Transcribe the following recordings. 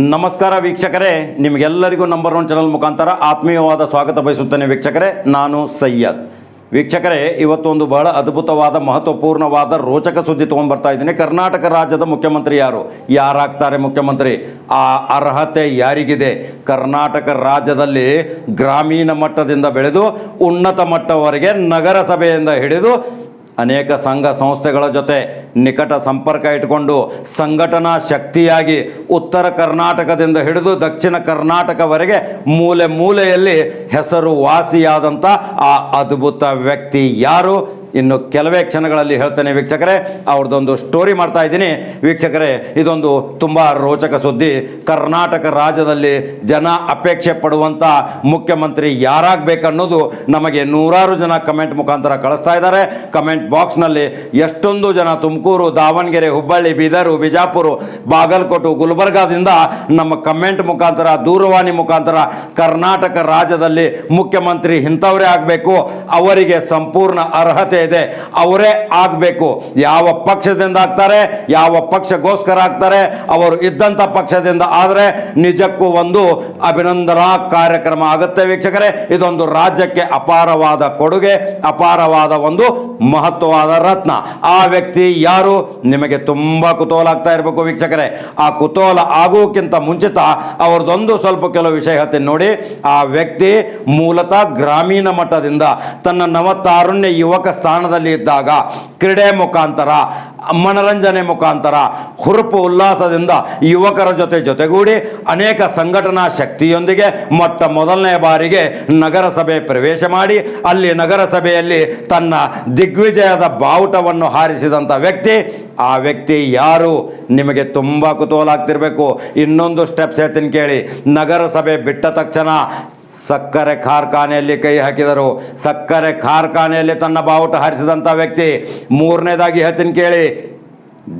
ನಮಸ್ಕಾರ ವೀಕ್ಷಕರೇ, ನಿಮಗೆಲ್ಲರಿಗೂ ನಂಬರ್ ಒನ್ ಚಾನಲ್ ಮುಖಾಂತರ ಆತ್ಮೀಯವಾದ ಸ್ವಾಗತ ಬಯಸುತ್ತೇನೆ ವೀಕ್ಷಕರೇ, ನಾನು ಸಯ್ಯದ್ ವೀಕ್ಷಕರೇ, ಇವತ್ತೊಂದು ಬಹಳ ಅದ್ಭುತವಾದ, ಮಹತ್ವಪೂರ್ಣವಾದ ರೋಚಕ ಸುದ್ದಿ ತೊಗೊಂಡ್ಬರ್ತಾ ಇದ್ದೀನಿ. ಕರ್ನಾಟಕ ರಾಜ್ಯದ ಮುಖ್ಯಮಂತ್ರಿ ಯಾರು? ಯಾರಾಗ್ತಾರೆ ಮುಖ್ಯಮಂತ್ರಿ? ಆ ಅರ್ಹತೆ ಯಾರಿಗಿದೆ? ಕರ್ನಾಟಕ ರಾಜ್ಯದಲ್ಲಿ ಗ್ರಾಮೀಣ ಮಟ್ಟದಿಂದ ಬೆಳೆದು, ಉನ್ನತ ಮಟ್ಟವರೆಗೆ ನಗರಸಭೆಯಿಂದ ಹಿಡಿದು ಅನೇಕ ಸಂಘ ಸಂಸ್ಥೆಗಳ ಜೊತೆ ನಿಕಟ ಸಂಪರ್ಕ ಇಟ್ಟುಕೊಂಡು ಸಂಘಟನಾ ಶಕ್ತಿಯಾಗಿ ಉತ್ತರ ಕರ್ನಾಟಕದಿಂದ ಹಿಡಿದು ದಕ್ಷಿಣ ಕರ್ನಾಟಕವರೆಗೆ ಮೂಲೆ ಮೂಲೆಯಲ್ಲಿ ಹೆಸರು ವಾಸಿಯಾದಂಥ ಆ ಅದ್ಭುತ ವ್ಯಕ್ತಿ ಯಾರು? ಇನ್ನು ಕೆಲವೇ ಕ್ಷಣಗಳಲ್ಲಿ ಹೇಳ್ತೇನೆ ವೀಕ್ಷಕರೇ, ಅವ್ರದ್ದೊಂದು ಸ್ಟೋರಿ ಮಾಡ್ತಾ ಇದ್ದೀನಿ. ವೀಕ್ಷಕರೇ, ಇದೊಂದು ತುಂಬ ರೋಚಕ ಸುದ್ದಿ. ಕರ್ನಾಟಕ ರಾಜ್ಯದಲ್ಲಿ ಜನ ಅಪೇಕ್ಷೆ ಪಡುವಂಥ ಮುಖ್ಯಮಂತ್ರಿ ಯಾರಾಗಬೇಕನ್ನೋದು ನಮಗೆ ನೂರಾರು ಜನ ಕಮೆಂಟ್ ಮುಖಾಂತರ ಕಳಿಸ್ತಾ ಇದ್ದಾರೆ. ಕಮೆಂಟ್ ಬಾಕ್ಸ್ನಲ್ಲಿ ಎಷ್ಟೊಂದು ಜನ ತುಮಕೂರು, ದಾವಣಗೆರೆ, ಹುಬ್ಬಳ್ಳಿ, ಬೀದರು, ಬಿಜಾಪುರ, ಬಾಗಲಕೋಟು, ಗುಲ್ಬರ್ಗಾದಿಂದ ನಮ್ಮ ಕಮೆಂಟ್ ಮುಖಾಂತರ, ದೂರವಾಣಿ ಮುಖಾಂತರ ಕರ್ನಾಟಕ ರಾಜ್ಯದಲ್ಲಿ ಮುಖ್ಯಮಂತ್ರಿ ಇಂಥವರೇ ಆಗಬೇಕು. ಅವರಿಗೆ ಸಂಪೂರ್ಣ ಅರ್ಹತೆ ಇದೆ, ಅವರೇ ಆಗಬೇಕು. ಯಾವ ಪಕ್ಷದಿಂದ ಆಗ್ತಾರೆ, ಯಾವ ಪಕ್ಷಗೋಸ್ಕರ ಆಗ್ತಾರೆ, ಅವರು ಇದ್ದಂಥ ಪಕ್ಷದಿಂದ ಆದರೆ ನಿಜಕ್ಕೂ ಒಂದು ಅಭಿನಂದನಾ ಕಾರ್ಯಕ್ರಮ ಆಗುತ್ತೆ ವೀಕ್ಷಕರೇ. ಇದೊಂದು ರಾಜ್ಯಕ್ಕೆ ಅಪಾರವಾದ ಕೊಡುಗೆ, ಅಪಾರವಾದ ಒಂದು ಮಹತ್ವವಾದ ರತ್ನ. ಆ ವ್ಯಕ್ತಿ ಯಾರು? ನಿಮಗೆ ತುಂಬ ಕುತೂಹಲ ಆಗ್ತಾ ಇರಬೇಕು ವೀಕ್ಷಕರೇ. ಆ ಕುತೂಹಲ ಆಗೋಕ್ಕಿಂತ ಮುಂಚಿತ ಅವ್ರದ್ದೊಂದು ಸ್ವಲ್ಪ ಕೆಲವು ವಿಷಯ ನೋಡಿ. ಆ ವ್ಯಕ್ತಿ ಮೂಲತಃ ಗ್ರಾಮೀಣ ಮಟ್ಟದಿಂದ ತನ್ನ ನವತಾರುಣ್ಯ ಯುವಕ ಸ್ಥಾನದಲ್ಲಿ ಇದ್ದಾಗ ಕ್ರೀಡೆ ಮುಖಾಂತರ, ಮನರಂಜನೆ ಮುಖಾಂತರ, ಹುರುಪು ಉಲ್ಲಾಸದಿಂದ ಯುವಕರ ಜೊತೆ ಜೊತೆಗೂಡಿ ಅನೇಕ ಸಂಘಟನಾ ಶಕ್ತಿಯೊಂದಿಗೆ ಮೊಟ್ಟ ಮೊದಲನೇ ಬಾರಿಗೆ ನಗರಸಭೆ ಪ್ರವೇಶ ಮಾಡಿ, ಅಲ್ಲಿ ನಗರಸಭೆಯಲ್ಲಿ ತನ್ನ ದಿಗ್ವಿಜಯದ ಬಾವುಟವನ್ನು ಹಾರಿಸಿದಂಥ ವ್ಯಕ್ತಿ, ಆ ವ್ಯಕ್ತಿ ಯಾರು? ನಿಮಗೆ ತುಂಬ ಕುತೂಹಲ ಆಗ್ತಿರಬೇಕು. ಇನ್ನೊಂದು ಸ್ಟೆಪ್ಸ್ ಹೇಳ್ತೀನಿ ಕೇಳಿ. ನಗರಸಭೆ ಬಿಟ್ಟ ತಕ್ಷಣ ಸಕ್ಕರೆ ಕಾರ್ಖಾನೆಯಲ್ಲಿ ಕೈ ಹಾಕಿದರು. ಸಕ್ಕರೆ ಕಾರ್ಖಾನೆಯಲ್ಲಿ ತನ್ನ ಬಾವುಟ ಹಾರಿಸಿದಂಥ ವ್ಯಕ್ತಿ ಮೂರನೇದಾಗಿ ಹೇಳ್ತೀನಿ ಕೇಳಿ.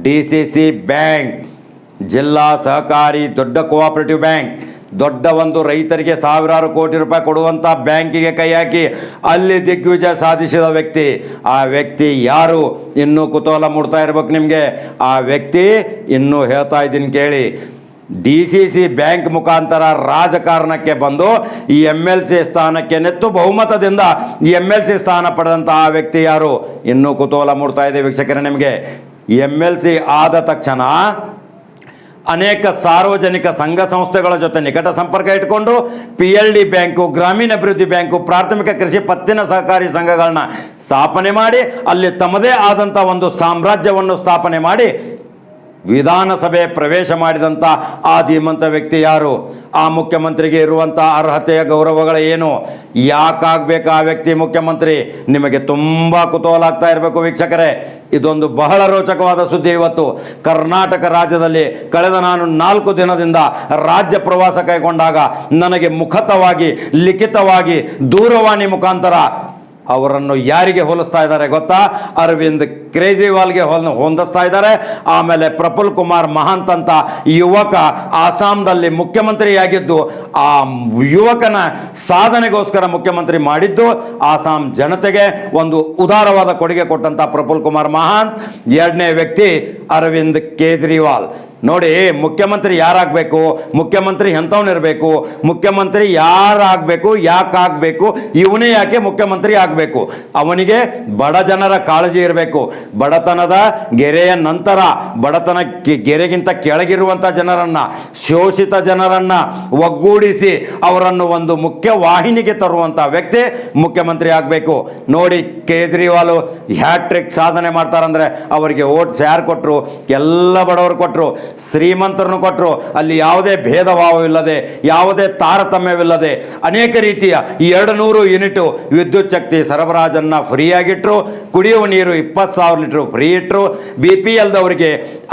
ಡಿ ಸಿ ಸಿ ಬ್ಯಾಂಕ್, ಜಿಲ್ಲಾ ಸಹಕಾರಿ ದೊಡ್ಡ ಕೋಆಪರೇಟಿವ್ ಬ್ಯಾಂಕ್, ದೊಡ್ಡ ಒಂದು ರೈತರಿಗೆ ಸಾವಿರಾರು ಕೋಟಿ ರೂಪಾಯಿ ಕೊಡುವಂಥ ಬ್ಯಾಂಕಿಗೆ ಕೈ ಹಾಕಿ ಅಲ್ಲಿ ದಿಗ್ವಿಜಯ ಸಾಧಿಸಿದ ವ್ಯಕ್ತಿ. ಆ ವ್ಯಕ್ತಿ ಯಾರು? ಇನ್ನೂ ಕುತೂಹಲ ಮೂಡ್ತಾ ಇರ್ಬೇಕು ನಿಮಗೆ. ಆ ವ್ಯಕ್ತಿ ಇನ್ನೂ ಹೇಳ್ತಾ ಇದ್ದೀನಿ ಕೇಳಿ. ಡಿ ಸಿ ಬ್ಯಾಂಕ್ ಮುಖಾಂತರ ರಾಜಕಾರಣಕ್ಕೆ ಬಂದು ಈ ಎಂ ಎಲ್ ಸಿ ಸ್ಥಾನಕ್ಕೆ ನೆತ್ತು ಬಹುಮತದಿಂದ ಈ ಎಂ ಎಲ್ ಸಿ ಸ್ಥಾನ ಪಡೆದಂತಹ ವ್ಯಕ್ತಿ ಯಾರು? ಇನ್ನೂ ಕುತೂಹಲ ಮೂಡ್ತಾ ಇದೆ ವೀಕ್ಷಕರೇ ನಿಮಗೆ. ಎಂ ಎಲ್ ಸಿ ಆದ ತಕ್ಷಣ ಅನೇಕ ಸಾರ್ವಜನಿಕ ಸಂಘ ಸಂಸ್ಥೆಗಳ ಜೊತೆ ನಿಕಟ ಸಂಪರ್ಕ ಇಟ್ಕೊಂಡು ಪಿ ಎಲ್ ಡಿ ಬ್ಯಾಂಕು, ಗ್ರಾಮೀಣ ಅಭಿವೃದ್ಧಿ ಬ್ಯಾಂಕು, ಪ್ರಾಥಮಿಕ ಕೃಷಿ ಪತ್ತಿನ ಸಹಕಾರಿ ಸಂಘಗಳನ್ನ ಸ್ಥಾಪನೆ ಮಾಡಿ, ಅಲ್ಲಿ ತಮ್ಮದೇ ಆದಂಥ ಒಂದು ಸಾಮ್ರಾಜ್ಯವನ್ನು ಸ್ಥಾಪನೆ ಮಾಡಿ ವಿಧಾನಸಭೆ ಪ್ರವೇಶ ಮಾಡಿದಂಥ ಆ ಧೀಮಂತ ವ್ಯಕ್ತಿ ಯಾರು? ಆ ಮುಖ್ಯಮಂತ್ರಿಗೆ ಇರುವಂಥ ಅರ್ಹತೆಯ ಗೌರವಗಳು ಏನು? ಯಾಕಾಗಬೇಕು ಆ ವ್ಯಕ್ತಿ ಮುಖ್ಯಮಂತ್ರಿ? ನಿಮಗೆ ತುಂಬ ಕುತೂಹಲ ಆಗ್ತಾ ಇರಬೇಕು ವೀಕ್ಷಕರೇ. ಇದೊಂದು ಬಹಳ ರೋಚಕವಾದ ಸುದ್ದಿ ಇವತ್ತು. ಕರ್ನಾಟಕ ರಾಜ್ಯದಲ್ಲಿ ಕಳೆದ ನಾನು ನಾಲ್ಕು ದಿನದಿಂದ ರಾಜ್ಯ ಪ್ರವಾಸ ಕೈಗೊಂಡಾಗ ನನಗೆ ಮುಖತವಾಗಿ, ಲಿಖಿತವಾಗಿ ದೂರವಾಣಿ ಮುಖಾಂತರ ಅವರನ್ನು ಯಾರಿಗೆ ಹೋಲಿಸ್ತಾ ಇದ್ದಾರೆ ಗೊತ್ತಾ? ಅರವಿಂದ್ ಕೇಜ್ರಿವಾಲ್ಗೆ ಹೋಲ್, ಹೊಂದಿಸ್ತಾ ಇದ್ದಾರೆ. ಆಮೇಲೆ ಪ್ರಫುಲ್ ಕುಮಾರ್ ಮಹಾಂತ್ ಅಂತ ಯುವಕ ಆಸಾಂದಲ್ಲಿ ಮುಖ್ಯಮಂತ್ರಿಯಾಗಿದ್ದು, ಆ ಯುವಕನ ಸಾಧನೆಗೋಸ್ಕರ ಮುಖ್ಯಮಂತ್ರಿ ಮಾಡಿದ್ದು ಆಸಾಂ ಜನತೆಗೆ ಒಂದು ಉದಾರವಾದ ಕೊಡುಗೆ ಕೊಟ್ಟಂತ ಪ್ರಫುಲ್ ಕುಮಾರ್ ಮಹಾಂತ್. ಎರಡನೇ ವ್ಯಕ್ತಿ ಅರವಿಂದ್ ಕೇಜ್ರಿವಾಲ್. ನೋಡಿ, ಮುಖ್ಯಮಂತ್ರಿ ಯಾರಾಗಬೇಕು? ಮುಖ್ಯಮಂತ್ರಿ ಎಂಥವನಿರಬೇಕು ಮುಖ್ಯಮಂತ್ರಿ ಯಾರಾಗಬೇಕು? ಯಾಕಾಗಬೇಕು? ಇವನೇ ಯಾಕೆ ಮುಖ್ಯಮಂತ್ರಿ ಆಗಬೇಕು? ಅವನಿಗೆ ಬಡ ಜನರ ಕಾಳಜಿ ಇರಬೇಕು. ಬಡತನದ ಗೆರೆಯ ನಂತರ, ಬಡತನ ಗೆರೆಗಿಂತ ಕೆಳಗಿರುವಂಥ ಜನರನ್ನು, ಶೋಷಿತ ಜನರನ್ನು ಒಗ್ಗೂಡಿಸಿ ಅವರನ್ನು ಒಂದು ಮುಖ್ಯ ವಾಹಿನಿಗೆ ತರುವಂಥ ವ್ಯಕ್ತಿ ಮುಖ್ಯಮಂತ್ರಿ ಆಗಬೇಕು. ನೋಡಿ, ಕೇಜ್ರಿವಾಲ್ ಹ್ಯಾಟ್ರಿಕ್ ಸಾಧನೆ ಮಾಡ್ತಾರಂದ್ರೆ, ಅವರಿಗೆ ಓಟ್ಸ್ ಯಾರು ಕೊಟ್ಟರು ಎಲ್ಲ ಬಡವರು ಕೊಟ್ಟರು ಶ್ರೀಮಂತರನ್ನು ಕೊಟ್ಟರು. ಅಲ್ಲಿ ಯಾವುದೇ ಭೇದ ಭಾವವಿಲ್ಲದೆ ಯಾವುದೇ ತಾರತಮ್ಯವಿಲ್ಲದೆ, ಅನೇಕ ರೀತಿಯ ಈ ಎರಡು ನೂರು ಯೂನಿಟು ವಿದ್ಯುತ್ ಶಕ್ತಿ ಸರಬರಾಜನ್ನು ಫ್ರೀಯಾಗಿಟ್ಟರು ಕುಡಿಯುವ ನೀರು ಇಪ್ಪತ್ತು ಸಾವಿರ ಲೀಟ್ರು ಫ್ರೀ ಇಟ್ಟರು ಬಿ ಪಿ ಎಲ್ದವರಿಗೆ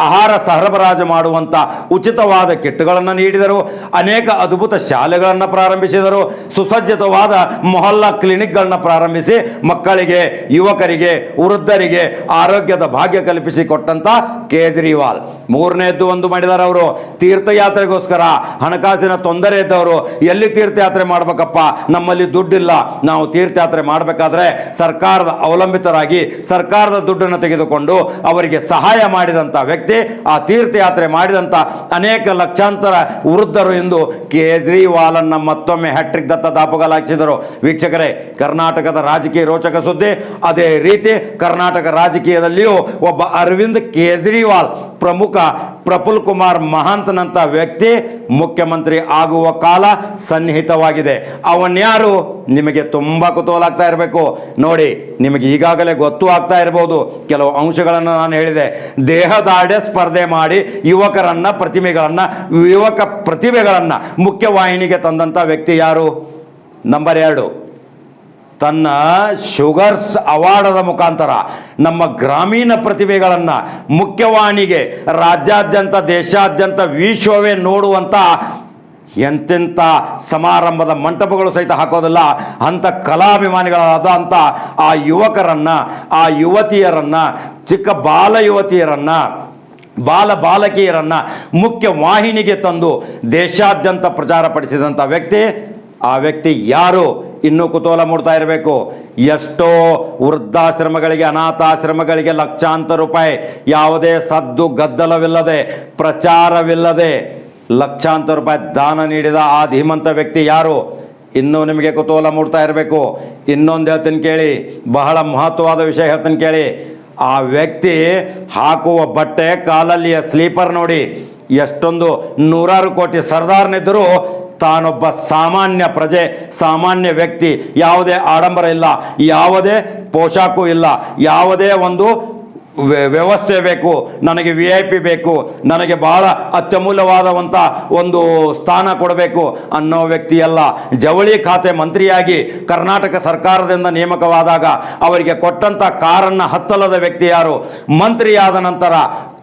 ಆಹಾರ ಸರಬರಾಜು ಮಾಡುವಂಥ ಉಚಿತವಾದ ಕಿಟ್ಗಳನ್ನು ನೀಡಿದರು, ಅನೇಕ ಅದ್ಭುತ ಶಾಲೆಗಳನ್ನು ಪ್ರಾರಂಭಿಸಿದರು, ಸುಸಜ್ಜಿತವಾದ ಮೊಹಲ್ಲಾ ಕ್ಲಿನಿಕ್ಗಳನ್ನ ಪ್ರಾರಂಭಿಸಿ ಮಕ್ಕಳಿಗೆ, ಯುವಕರಿಗೆ, ವೃದ್ಧರಿಗೆ ಆರೋಗ್ಯದ ಭಾಗ್ಯ ಕಲ್ಪಿಸಿ ಕೊಟ್ಟಂತ ಕೇಜ್ರಿವಾಲ್. ಮೂರನೇದ್ದು ಒಂದು ಮಾಡಿದ್ದಾರೆ ಅವರು. ತೀರ್ಥಯಾತ್ರೆಗೋಸ್ಕರ ಹಣಕಾಸಿನ ತೊಂದರೆ ಇದ್ದವರು ಎಲ್ಲಿ ತೀರ್ಥಯಾತ್ರೆ ಮಾಡ್ಬೇಕಪ್ಪ? ನಮ್ಮಲ್ಲಿ ದುಡ್ಡಿಲ್ಲ. ನಾವು ತೀರ್ಥಯಾತ್ರೆ ಮಾಡಬೇಕಾದ್ರೆ ಸರ್ಕಾರದ ಅವಲಂಬಿತರಾಗಿ ಸರ್ಕಾರದ ದುಡ್ಡನ್ನು ತೆಗೆದುಕೊಂಡು ಅವರಿಗೆ ಸಹಾಯ ಮಾಡಿದಂಥ ವ್ಯಕ್ತಿ, ಆ ತೀರ್ಥಯಾತ್ರೆ ಮಾಡಿದಂಥ ಅನೇಕ ಲಕ್ಷಾಂತರ ವೃದ್ಧರು ಎಂದು ಕೇಜ್ರಿವಾಲನ್ನ ಮತ್ತೊಮ್ಮೆ ಹ್ಯಾಟ್ರಿಕ್ ದತ್ತ ದಾಪುಗಾಲಾಗಿಸಿದರು ವೀಕ್ಷಕರೇ, ಕರ್ನಾಟಕದ ರಾಜಕೀಯ ರೋಚಕ ಸುದ್ದಿ. ಅದೇ ರೀತಿ ಕರ್ನಾಟಕ ರಾಜಕೀಯದಲ್ಲಿಯೂ ಒಬ್ಬ ಅರವಿಂದ್ ಕೇಜ್ರಿವಾಲ್ ಪ್ರಮುಖ ಪ್ರಫುಲ್ ಕುಮಾರ್ ಮಹಾಂತನಂತ ವ್ಯಕ್ತಿ ಮುಖ್ಯಮಂತ್ರಿ ಆಗುವ ಕಾಲ ಸನ್ನಿಹಿತವಾಗಿದೆ. ಅವನ್ಯಾರು ನಿಮಗೆ ತುಂಬ ಕುತೂಹಲ ಆಗ್ತಾ ಇರಬೇಕು. ನೋಡಿ, ನಿಮಗೆ ಈಗಾಗಲೇ ಗೊತ್ತು ಆಗ್ತಾ ಇರಬಹುದು ಕೆಲವು ಅಂಶಗಳನ್ನು ನಾನು ಹೇಳಿದೆ. ದೇಹದಾಡೆ ಸ್ಪರ್ಧೆ ಮಾಡಿ ಯುವಕರನ್ನ ಪ್ರತಿಮೆಗಳನ್ನ ಯುವಕ ಪ್ರತಿಭೆಗಳನ್ನ ಮುಖ್ಯವಾಹಿನಿಗೆ ತಂದಂಥ ವ್ಯಕ್ತಿ ಯಾರು? ನಂಬರ್ ಎರಡು. ತನ್ನ ಶುಗರ್ಸ್ ಅವಾರ್ಡದ ಮುಖಾಂತರ ನಮ್ಮ ಗ್ರಾಮೀಣ ಪ್ರತಿಭೆಗಳನ್ನು ಮುಖ್ಯವಾಣಿಗೆ, ರಾಜ್ಯಾದ್ಯಂತ, ದೇಶಾದ್ಯಂತ ವಿಶ್ವವೇ ನೋಡುವಂಥ ಎಂತೆಂಥ ಸಮಾರಂಭದ ಮಂಟಪಗಳು ಸಹಿತ ಹಾಕೋದಿಲ್ಲ, ಅಂಥ ಕಲಾಭಿಮಾನಿಗಳಾದ ಅಂಥ ಆ ಯುವಕರನ್ನು, ಆ ಯುವತಿಯರನ್ನು, ಚಿಕ್ಕ ಬಾಲ ಯುವತಿಯರನ್ನು, ಬಾಲ ಬಾಲಕಿಯರನ್ನು ಮುಖ್ಯ ವಾಹಿನಿಗೆ ತಂದು ದೇಶಾದ್ಯಂತ ಪ್ರಚಾರ ಪಡಿಸಿದಂಥ ವ್ಯಕ್ತಿ, ಆ ವ್ಯಕ್ತಿ ಯಾರು? ಇನ್ನೂ ಕುತೂಹಲ ಮೂಡ್ತಾ ಇರಬೇಕು. ಎಷ್ಟೋ ವೃದ್ಧಾಶ್ರಮಗಳಿಗೆ, ಅನಾಥಾಶ್ರಮಗಳಿಗೆ ಲಕ್ಷಾಂತರ ರೂಪಾಯಿ ಯಾವುದೇ ಸದ್ದು ಗದ್ದಲವಿಲ್ಲದೆ, ಪ್ರಚಾರವಿಲ್ಲದೆ ಲಕ್ಷಾಂತರ ರೂಪಾಯಿ ದಾನ ನೀಡಿದ ಆ ಧೀಮಂತ ವ್ಯಕ್ತಿ ಯಾರು? ಇನ್ನೂ ನಿಮಗೆ ಕುತೂಹಲ ಮೂಡ್ತಾ ಇರಬೇಕು. ಇನ್ನೊಂದು ಹೇಳ್ತೀನಿ ಕೇಳಿ, ಬಹಳ ಮಹತ್ವವಾದ ವಿಷಯ ಹೇಳ್ತೀನಿ ಕೇಳಿ. ಆ ವ್ಯಕ್ತಿ ಹಾಕುವ ಬಟ್ಟೆ, ಕಾಲಲ್ಲಿಯ ಸ್ಲೀಪರ್ ನೋಡಿ, ಎಷ್ಟೊಂದು ನೂರಾರು ಕೋಟಿ ಸರ್ದಾರ್ನಿದ್ದರೂ ತಾನೊಬ್ಬ ಸಾಮಾನ್ಯ ಪ್ರಜೆ, ಸಾಮಾನ್ಯ ವ್ಯಕ್ತಿ, ಯಾವುದೇ ಆಡಂಬರ ಇಲ್ಲ, ಯಾವುದೇ ಪೋಷಾಕು ಇಲ್ಲ, ಯಾವುದೇ ಒಂದು ವ್ಯ- ವ್ಯವಸ್ಥೆ ಬೇಕು, ನನಗೆ ವಿ ಐ ಪಿ ಬೇಕು, ನನಗೆ ಬಹಳ ಅತ್ಯಮೂಲ್ಯವಾದವಂಥ ಒಂದು ಸ್ಥಾನ ಕೊಡಬೇಕು ಅನ್ನೋ ವ್ಯಕ್ತಿಯಲ್ಲ. ಜವಳಿ ಖಾತೆ ಮಂತ್ರಿಯಾಗಿ ಕರ್ನಾಟಕ ಸರ್ಕಾರದಿಂದ ನೇಮಕವಾದಾಗ ಅವರಿಗೆ ಕೊಟ್ಟಂಥ ಕಾರನ್ನು ಹತ್ತಲದ ವ್ಯಕ್ತಿ ಯಾರು? ಮಂತ್ರಿಯಾದ ನಂತರ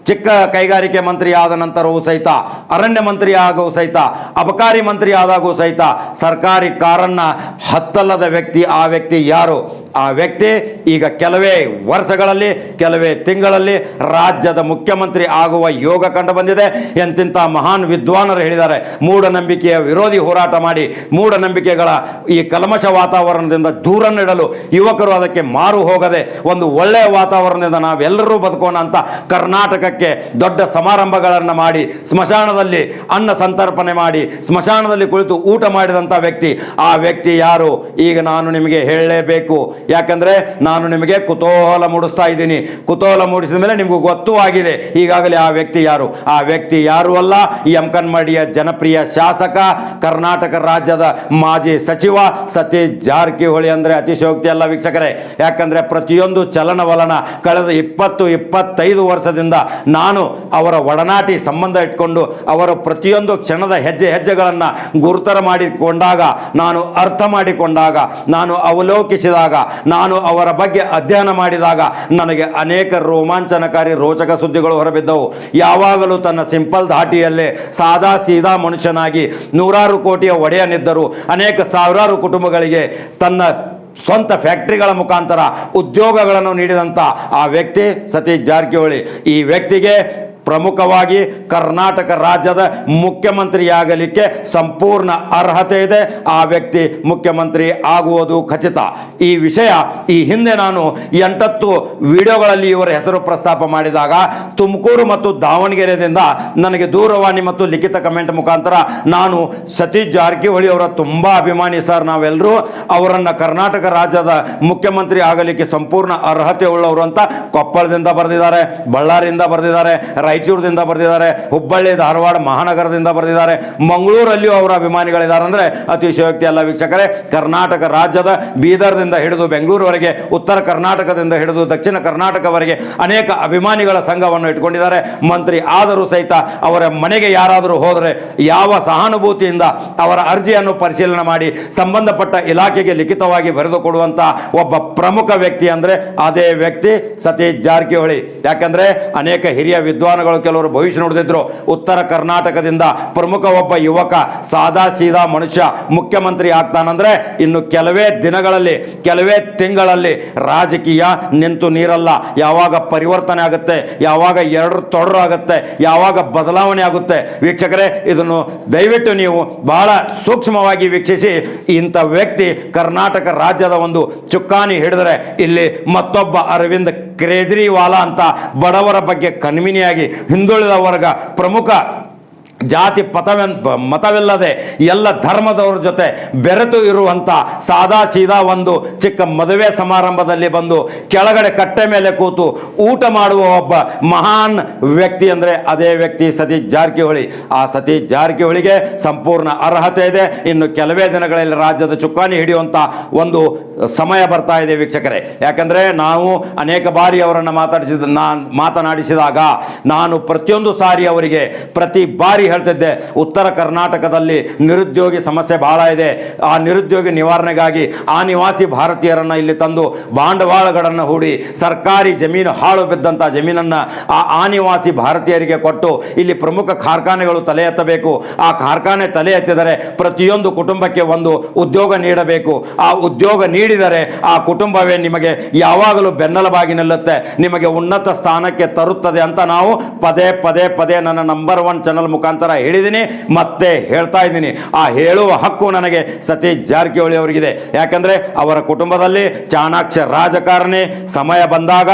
ಚಿಕ್ಕ ಕೈಗಾರಿಕೆ ಮಂತ್ರಿ ಆದ ನಂತರವೂ ಸಹಿತ, ಅರಣ್ಯ ಮಂತ್ರಿ ಆಗೋ ಸಹಿತ, ಅಬಕಾರಿ ಮಂತ್ರಿ ಆದಾಗೂ ಸಹಿತ ಸರ್ಕಾರಿ ಕಾರನ್ನ ಹತ್ತಲ್ಲದ ವ್ಯಕ್ತಿ, ಆ ವ್ಯಕ್ತಿ ಯಾರು? ಆ ವ್ಯಕ್ತಿ ಈಗ ಕೆಲವೇ ವರ್ಷಗಳಲ್ಲಿ, ಕೆಲವೇ ತಿಂಗಳಲ್ಲಿ ರಾಜ್ಯದ ಮುಖ್ಯಮಂತ್ರಿ ಆಗುವ ಯೋಗ ಕಂಡು ಬಂದಿದೆ. ಎಂತಿಂಥ ಮಹಾನ್ ವಿದ್ವಾನರು ಹೇಳಿದ್ದಾರೆ, ಮೂಢನಂಬಿಕೆಯ ವಿರೋಧಿ ಹೋರಾಟ ಮಾಡಿ, ಮೂಢನಂಬಿಕೆಗಳ ಈ ಕಲ್ಮಶ ವಾತಾವರಣದಿಂದ ದೂರ ನೀಡಲು ಯುವಕರು ಅದಕ್ಕೆ ಮಾರು ಹೋಗದೆ, ಒಂದು ಒಳ್ಳೆಯ ವಾತಾವರಣದಿಂದ ನಾವೆಲ್ಲರೂ ಬದುಕೋಣ ಅಂತ ಕರ್ನಾಟಕಕ್ಕೆ ದೊಡ್ಡ ಸಮಾರಂಭಗಳನ್ನು ಮಾಡಿ, ಸ್ಮಶಾನದಲ್ಲಿ ಅನ್ನ ಸಂತರ್ಪಣೆ ಮಾಡಿ, ಸ್ಮಶಾನದಲ್ಲಿ ಕುಳಿತು ಊಟ ಮಾಡಿದಂಥ ವ್ಯಕ್ತಿ, ಆ ವ್ಯಕ್ತಿ ಯಾರು? ಈಗ ನಾನು ನಿಮಗೆ ಹೇಳಲೇಬೇಕು. ಯಾಕಂದರೆ ನಾನು ನಿಮಗೆ ಕುತೂಹಲ ಮೂಡಿಸ್ತಾ ಇದ್ದೀನಿ. ಕುತೂಹಲ ಮೂಡಿಸಿದ ಮೇಲೆ ನಿಮಗೂ ಗೊತ್ತೂ ಆಗಿದೆ. ಈಗಾಗಲೇ ಆ ವ್ಯಕ್ತಿ ಯಾರು? ಆ ವ್ಯಕ್ತಿ ಯಾರು ಅಲ್ಲ? ಈ ಅಂಕನ್ವಾಡಿಯ ಜನಪ್ರಿಯ ಶಾಸಕ, ಕರ್ನಾಟಕ ರಾಜ್ಯದ ಮಾಜಿ ಸಚಿವ ಸತೀಶ್ ಜಾರಕಿಹೊಳಿ ಅಂದರೆ ಅತಿಶಯೋಕ್ತಿ ಅಲ್ಲ ವೀಕ್ಷಕರೇ. ಯಾಕಂದ್ರೆ ಪ್ರತಿಯೊಂದು ಚಲನವಲನ ಕಳೆದ ಇಪ್ಪತ್ತು, ಇಪ್ಪತ್ತೈದು ವರ್ಷದಿಂದ ನಾನು ಅವರ ಒಡನಾಟಿ ಸಂಬಂಧ ಇಟ್ಕೊಂಡು ಅವರ ಪ್ರತಿಯೊಂದು ಕ್ಷಣದ ಹೆಜ್ಜೆ ಹೆಜ್ಜೆಗಳನ್ನು ಗುರುತರ ಮಾಡಿಕೊಂಡಾಗ, ನಾನು ಅರ್ಥ ಮಾಡಿಕೊಂಡಾಗ, ನಾನು ಅವಲೋಕಿಸಿದಾಗ, ನಾನು ಅವರ ಬಗ್ಗೆ ಅಧ್ಯಯನ ಮಾಡಿದಾಗ ನನಗೆ ಅನೇಕ ರೋಮಾಂಚನಕಾರಿ ರೋಚಕ ಸುದ್ದಿಗಳು ಹೊರಬಿದ್ದವು. ಯಾವಾಗಲೂ ತನ್ನ ಸಿಂಪಲ್ ಧಾಟಿಯಲ್ಲೇ ಸಾದಾ ಸೀದಾ ಮನುಷ್ಯನಾಗಿ ನೂರಾರು ಕೋಟಿಯ ಒಡೆಯನಿದ್ದರು ಅನೇಕ ಸಾವಿರಾರು ಕುಟುಂಬಗಳಿಗೆ ತನ್ನ ಸ್ವಂತ ಫ್ಯಾಕ್ಟ್ರಿಗಳ ಮುಖಾಂತರ ಉದ್ಯೋಗಗಳನ್ನು ನೀಡಿದಂಥ ಆ ವ್ಯಕ್ತಿ ಸತೀಶ್ ಜಾರಕಿಹೊಳಿ. ಈ ವ್ಯಕ್ತಿಗೆ ಪ್ರಮುಖವಾಗಿ ಕರ್ನಾಟಕ ರಾಜ್ಯದ ಮುಖ್ಯಮಂತ್ರಿಯಾಗಲಿಕ್ಕೆ ಸಂಪೂರ್ಣ ಅರ್ಹತೆ ಇದೆ. ಆ ವ್ಯಕ್ತಿ ಮುಖ್ಯಮಂತ್ರಿ ಆಗುವುದು ಖಚಿತ. ಈ ವಿಷಯ ಈ ಹಿಂದೆ ನಾನು ಎಂಟತ್ತು ವಿಡಿಯೋಗಳಲ್ಲಿ ಇವರ ಹೆಸರು ಪ್ರಸ್ತಾಪ ಮಾಡಿದಾಗ ತುಮಕೂರು ಮತ್ತು ದಾವಣಗೆರೆಯಿಂದ ನನಗೆ ದೂರವಾಣಿ ಮತ್ತು ಲಿಖಿತ ಕಮೆಂಟ್ ಮುಖಾಂತರ ನಾನು ಸತೀಶ್ ಜಾರಕಿಹೊಳಿ ಅವರ ತುಂಬ ಅಭಿಮಾನಿ ಸರ್ ನಾವೆಲ್ಲರೂ ಅವರನ್ನು ಕರ್ನಾಟಕ ರಾಜ್ಯದ ಮುಖ್ಯಮಂತ್ರಿ ಆಗಲಿಕ್ಕೆ ಸಂಪೂರ್ಣ ಅರ್ಹತೆ ಉಳ್ಳವರು ಅಂತ ಕೊಪ್ಪಳದಿಂದ ಬರೆದಿದ್ದಾರೆ, ಬಳ್ಳಾರಿಯಿಂದ ಬರೆದಿದ್ದಾರೆ ರಾಯಚೂರದಿಂದ ಬರೆದಿದ್ದಾರೆ, ಹುಬ್ಬಳ್ಳಿ, ಧಾರವಾಡ, ಮಹಾನಗರದಿಂದ ಬರೆದಿದ್ದಾರೆ. ಮಂಗಳೂರಲ್ಲಿಯೂ ಅವರ ಅಭಿಮಾನಿಗಳಿದ್ದಾರೆ ಅಂದರೆ ಅತಿಶಯೋಕ್ತಿ ಅಲ್ಲ ವೀಕ್ಷಕರೇ. ಕರ್ನಾಟಕ ರಾಜ್ಯದ ಬೀದರ್ದಿಂದ ಹಿಡಿದು ಬೆಂಗಳೂರುವರೆಗೆ, ಉತ್ತರ ಕರ್ನಾಟಕದಿಂದ ಹಿಡಿದು ದಕ್ಷಿಣ ಕರ್ನಾಟಕವರೆಗೆ ಅನೇಕ ಅಭಿಮಾನಿಗಳ ಸಂಘವನ್ನು ಇಟ್ಕೊಂಡಿದ್ದಾರೆ. ಮಂತ್ರಿ ಆದರೂ ಸಹಿತ ಅವರ ಮನೆಗೆ ಯಾರಾದರೂ ಹೋದರೆ ಯಾವ ಸಹಾನುಭೂತಿಯಿಂದ ಅವರ ಅರ್ಜಿಯನ್ನು ಪರಿಶೀಲನೆ ಮಾಡಿ ಸಂಬಂಧಪಟ್ಟ ಇಲಾಖೆಗೆ ಲಿಖಿತವಾಗಿ ಬರೆದುಕೊಡುವಂಥ ಒಬ್ಬ ಪ್ರಮುಖ ವ್ಯಕ್ತಿ ಅಂದರೆ ಅದೇ ವ್ಯಕ್ತಿ ಸತೀಶ್ ಜಾರಕಿಹೊಳಿ. ಯಾಕಂದ್ರೆ ಅನೇಕ ಹಿರಿಯ ವಿದ್ವಾನ ವಾಗ್ದಾನಗಳು ಕೆಲವರು ಭವಿಷ್ಯ ನೋಡಿದ್ರು ಉತ್ತರ ಕರ್ನಾಟಕದಿಂದ ಪ್ರಮುಖ ಒಬ್ಬ ಯುವಕ, ಸಾದಾ ಸೀದಾ ಮನುಷ್ಯ, ಮುಖ್ಯಮಂತ್ರಿ ಆಗ್ತಾನಂದ್ರೆ ಇನ್ನು ಕೆಲವೇ ದಿನಗಳಲ್ಲಿ, ಕೆಲವೇ ತಿಂಗಳಲ್ಲಿ ರಾಜಕೀಯ ನಿಂತು ನೀರಲ್ಲ. ಯಾವಾಗ ಪರಿವರ್ತನೆ ಆಗುತ್ತೆ, ಯಾವಾಗ ಎರಡು ತೊಡರು ಆಗುತ್ತೆ, ಯಾವಾಗ ಬದಲಾವಣೆ ಆಗುತ್ತೆ. ವೀಕ್ಷಕರೇ, ಇದನ್ನು ದಯವಿಟ್ಟು ನೀವು ಬಹಳ ಸೂಕ್ಷ್ಮವಾಗಿ ವೀಕ್ಷಿಸಿ. ಇಂಥ ವ್ಯಕ್ತಿ ಕರ್ನಾಟಕ ರಾಜ್ಯದ ಒಂದು ಚುಕ್ಕಾಣಿ ಹಿಡಿದರೆ ಇಲ್ಲಿ ಮತ್ತೊಬ್ಬ ಅರವಿಂದ್ ಕೇಜ್ರಿವಾಲ ಅಂತ ಬಡವರ ಬಗ್ಗೆ ಕಣ್ಮಿನಿಯಾಗಿ ಹಿಂದುಳಿದ ವರ್ಗ ಪ್ರಮುಖ ಜಾತಿ ಪಥವೆನ್ ಮತವಿಲ್ಲದೆ ಎಲ್ಲ ಧರ್ಮದವರ ಜೊತೆ ಬೆರೆತು ಇರುವಂಥ ಸಾದಾ ಸೀದಾ ಒಂದು ಚಿಕ್ಕ ಮದುವೆ ಸಮಾರಂಭದಲ್ಲಿ ಬಂದು ಕೆಳಗಡೆ ಕಟ್ಟೆ ಮೇಲೆ ಕೂತು ಊಟ ಮಾಡುವ ಒಬ್ಬ ಮಹಾನ್ ವ್ಯಕ್ತಿ ಅಂದರೆ ಅದೇ ವ್ಯಕ್ತಿ ಸತೀಶ್ ಜಾರಕಿಹೊಳಿ. ಆ ಸತೀಶ್ ಜಾರಕಿಹೊಳಿಗೆ ಸಂಪೂರ್ಣ ಅರ್ಹತೆ ಇದೆ. ಇನ್ನು ಕೆಲವೇ ದಿನಗಳಲ್ಲಿ ರಾಜ್ಯದ ಚುಕ್ಕಾಣಿ ಹಿಡಿಯುವಂಥ ಒಂದು ಸಮಯ ಬರ್ತಾ ಇದೆ ವೀಕ್ಷಕರೇ. ಯಾಕಂದರೆ ನಾವು ಅನೇಕ ಬಾರಿ ಅವರನ್ನು ಮಾತಾಡಿಸಿದ ನಾನು ಮಾತನಾಡಿಸಿದಾಗ ನಾನು ಪ್ರತಿಯೊಂದು ಸಾರಿ ಅವರಿಗೆ ಪ್ರತಿ ಬಾರಿ ಹೇಳ್ತಿದ್ದೆ, ಉತ್ತರ ಕರ್ನಾಟಕದಲ್ಲಿ ನಿರುದ್ಯೋಗಿ ಸಮಸ್ಯೆ ಬಹಳ ಇದೆ. ಆ ನಿರುದ್ಯೋಗಿ ನಿವಾರಣೆಗಾಗಿ ಆ ನಿವಾಸಿ ಭಾರತೀಯರನ್ನು ಇಲ್ಲಿ ತಂದು ಬಾಂಡವಾಳಗಳನ್ನು ಹೂಡಿ ಸರ್ಕಾರಿ ಜಮೀನು ಹಾಳು ಬಿದ್ದಂಥ ಜಮೀನನ್ನು ಆ ಆನಿವಾಸಿ ಭಾರತೀಯರಿಗೆ ಕೊಟ್ಟು ಇಲ್ಲಿ ಪ್ರಮುಖ ಕಾರ್ಖಾನೆಗಳು ತಲೆ ಎತ್ತಬೇಕು. ಆ ಕಾರ್ಖಾನೆ ತಲೆ ಎತ್ತಿದರೆ ಪ್ರತಿಯೊಂದು ಕುಟುಂಬಕ್ಕೆ ಒಂದು ಉದ್ಯೋಗ ನೀಡಬೇಕು. ಆ ಉದ್ಯೋಗ ನೀಡಿದರೆ ಆ ಕುಟುಂಬವೇ ನಿಮಗೆ ಯಾವಾಗಲೂ ಬೆನ್ನಲಬಾಗಿ ನಿಲ್ಲುತ್ತೆ. ನಿಮಗೆ ಉನ್ನತ ಸ್ಥಾನಕ್ಕೆ ತರುತ್ತದೆ ಅಂತ ನಾವು ಪದೇ ಪದೇ ಪದೇ ನನ್ನ ನಂಬರ್ ಒನ್ ಚಾನಲ್ ಮುಖಾಂತರ ಹೇಳಿದ್ದೀನಿ ಮತ್ತೆ ಹೇಳ್ತಾ ಇದ್ದೀನಿ. ಆ ಹೇಳುವ ಹಕ್ಕು ನನಗೆ ಸತೀಶ್ ಜಾರಕಿಹೊಳಿ ಅವರಿಗಿದೆ. ಯಾಕಂದ್ರೆ ಅವರ ಕುಟುಂಬದಲ್ಲಿ ಚಾಣಾಕ್ಷ ರಾಜಕಾರಣಿ ಸಮಯ ಬಂದಾಗ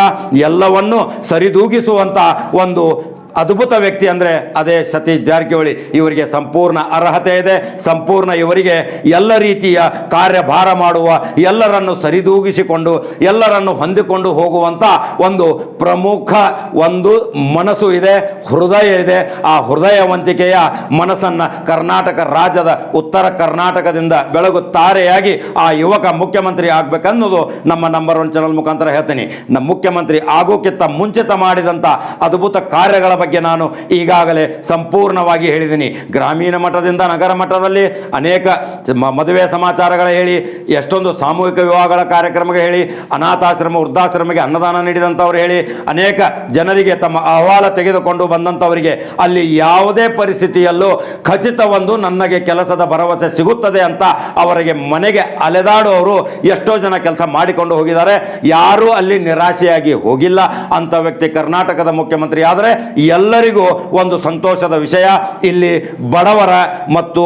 ಎಲ್ಲವನ್ನು ಸರಿದೂಗಿಸುವಂಥ ಒಂದು ಅದ್ಭುತ ವ್ಯಕ್ತಿ ಅಂದರೆ ಅದೇ ಸತೀಶ್ ಜಾರಕಿಹೊಳಿ. ಇವರಿಗೆ ಸಂಪೂರ್ಣ ಅರ್ಹತೆ ಇದೆ. ಸಂಪೂರ್ಣ ಇವರಿಗೆ ಎಲ್ಲ ರೀತಿಯ ಕಾರ್ಯಭಾರ ಮಾಡುವ, ಎಲ್ಲರನ್ನು ಸರಿದೂಗಿಸಿಕೊಂಡು, ಎಲ್ಲರನ್ನು ಹೊಂದಿಕೊಂಡು ಹೋಗುವಂಥ ಒಂದು ಪ್ರಮುಖ ಒಂದು ಮನಸ್ಸು ಇದೆ, ಹೃದಯ ಇದೆ. ಆ ಹೃದಯವಂತಿಕೆಯ ಮನಸ್ಸನ್ನು ಕರ್ನಾಟಕ ರಾಜ್ಯದ ಉತ್ತರ ಕರ್ನಾಟಕದಿಂದ ಬೆಳಗುತ್ತಾರೆಯಾಗಿ ಆ ಯುವಕ ಮುಖ್ಯಮಂತ್ರಿ ಆಗಬೇಕನ್ನೋದು ನಮ್ಮ ನಂಬರ್ ಒನ್ ಚಾನಲ್ ಮುಖಾಂತರ ಹೇಳ್ತೀನಿ. ನಮ್ಮ ಮುಖ್ಯಮಂತ್ರಿ ಆಗೋಕ್ಕಿಂತ ಮುಂಚಿತ ಮಾಡಿದಂಥ ಅದ್ಭುತ ಕಾರ್ಯಗಳ ನಾನು ಈಗಾಗಲೇ ಸಂಪೂರ್ಣವಾಗಿ ಹೇಳಿದ್ದೀನಿ. ಗ್ರಾಮೀಣ ಮಟ್ಟದಿಂದ ನಗರ ಮಟ್ಟದಲ್ಲಿ ಅನೇಕ ಮದುವೆ ಸಮಾಚಾರಗಳ ಹೇಳಿ, ಎಷ್ಟೊಂದು ಸಾಮೂಹಿಕ ವಿವಾಹಗಳ ಕಾರ್ಯಕ್ರಮಗಳು ಹೇಳಿ, ಅನಾಥಾಶ್ರಮ, ವೃದ್ಧಾಶ್ರಮಕ್ಕೆ ಅನ್ನದಾನ ನೀಡಿದಂಥವ್ರು ಹೇಳಿ, ಅನೇಕ ಜನರಿಗೆ ತಮ್ಮ ಅಹವಾಲ ತೆಗೆದುಕೊಂಡು ಬಂದಂಥವರಿಗೆ ಅಲ್ಲಿ ಯಾವುದೇ ಪರಿಸ್ಥಿತಿಯಲ್ಲೂ ಖಚಿತ ಒಂದು ನನಗೆ ಕೆಲಸದ ಭರವಸೆ ಸಿಗುತ್ತದೆ ಅಂತ ಅವರಿಗೆ ಮನೆಗೆ ಅಲೆದಾಡುವವರು ಎಷ್ಟೋ ಜನ ಕೆಲಸ ಮಾಡಿಕೊಂಡು ಹೋಗಿದ್ದಾರೆ. ಯಾರೂ ಅಲ್ಲಿ ನಿರಾಶೆಯಾಗಿ ಹೋಗಿಲ್ಲ. ಅಂತ ವ್ಯಕ್ತಿ ಕರ್ನಾಟಕದ ಮುಖ್ಯಮಂತ್ರಿ ಆದರೆ ಎಲ್ಲರಿಗೂ ಒಂದು ಸಂತೋಷದ ವಿಷಯ. ಇಲ್ಲಿ ಬಡವರ ಮತ್ತು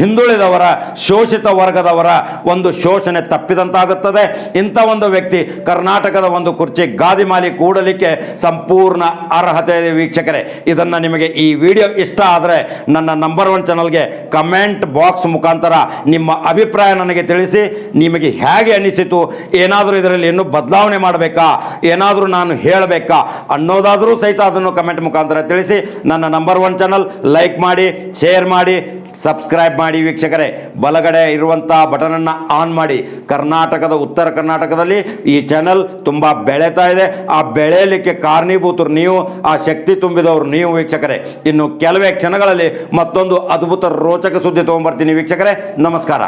ಹಿಂದುಳಿದವರ, ಶೋಷಿತ ವರ್ಗದವರ ಒಂದು ಶೋಷಣೆ ತಪ್ಪಿದಂತಾಗುತ್ತದೆ. ಇಂಥ ಒಂದು ವ್ಯಕ್ತಿ ಕರ್ನಾಟಕದ ಒಂದು ಕುರ್ಚಿ ಗಾದಿಮಾಲಿ ಕೂಡಲಿಕ್ಕೆ ಸಂಪೂರ್ಣ ಅರ್ಹತೆ ಇದೆ ವೀಕ್ಷಕರೇ. ಇದನ್ನು ನಿಮಗೆ ಈ ವಿಡಿಯೋ ಇಷ್ಟ ಆದರೆ ನನ್ನ ನಂಬರ್ ಒನ್ ಚಾನಲ್ಗೆ ಕಮೆಂಟ್ ಬಾಕ್ಸ್ ಮುಖಾಂತರ ನಿಮ್ಮ ಅಭಿಪ್ರಾಯ ನನಗೆ ತಿಳಿಸಿ, ನಿಮಗೆ ಹೇಗೆ ಅನಿಸಿತು, ಏನಾದರೂ ಇದರಲ್ಲಿ ಇನ್ನೂ ಬದಲಾವಣೆ ಮಾಡಬೇಕಾ, ಏನಾದರೂ ನಾನು ಹೇಳಬೇಕಾ ಅನ್ನೋದಾದರೂ ಸಹಿತ ಅದನ್ನು ಕಮೆಂಟ್ ಮುಖಾಂತರ ತಿಳಿಸಿ, ನನ್ನ ನಂಬರ್ ಒನ್ ಚಾನಲ್ ಲೈಕ್ ಮಾಡಿ ಶೇರ್ ಮಾಡಿ ಸಬ್ಸ್ಕ್ರೈಬ್ ಮಾಡಿ ವೀಕ್ಷಕರೇ. ಬಲಗಡೆ ಇರುವಂಥ ಬಟನನ್ನು ಆನ್ ಮಾಡಿ. ಕರ್ನಾಟಕದ, ಉತ್ತರ ಕರ್ನಾಟಕದಲ್ಲಿ ಈ ಚಾನಲ್ ತುಂಬ ಬೆಳೀತಾ ಇದೆ. ಆ ಬೆಳೆಯಲಿಕ್ಕೆ ಕಾರಣೀಭೂತರು ನೀವು, ಆ ಶಕ್ತಿ ತುಂಬಿದವರು ನೀವು ವೀಕ್ಷಕರೇ. ಇನ್ನು ಕೆಲವೇ ಕ್ಷಣಗಳಲ್ಲಿ ಮತ್ತೊಂದು ಅದ್ಭುತ ರೋಚಕ ಸುದ್ದಿ ತೊಗೊಂಬರ್ತೀನಿ ವೀಕ್ಷಕರೇ. ನಮಸ್ಕಾರ.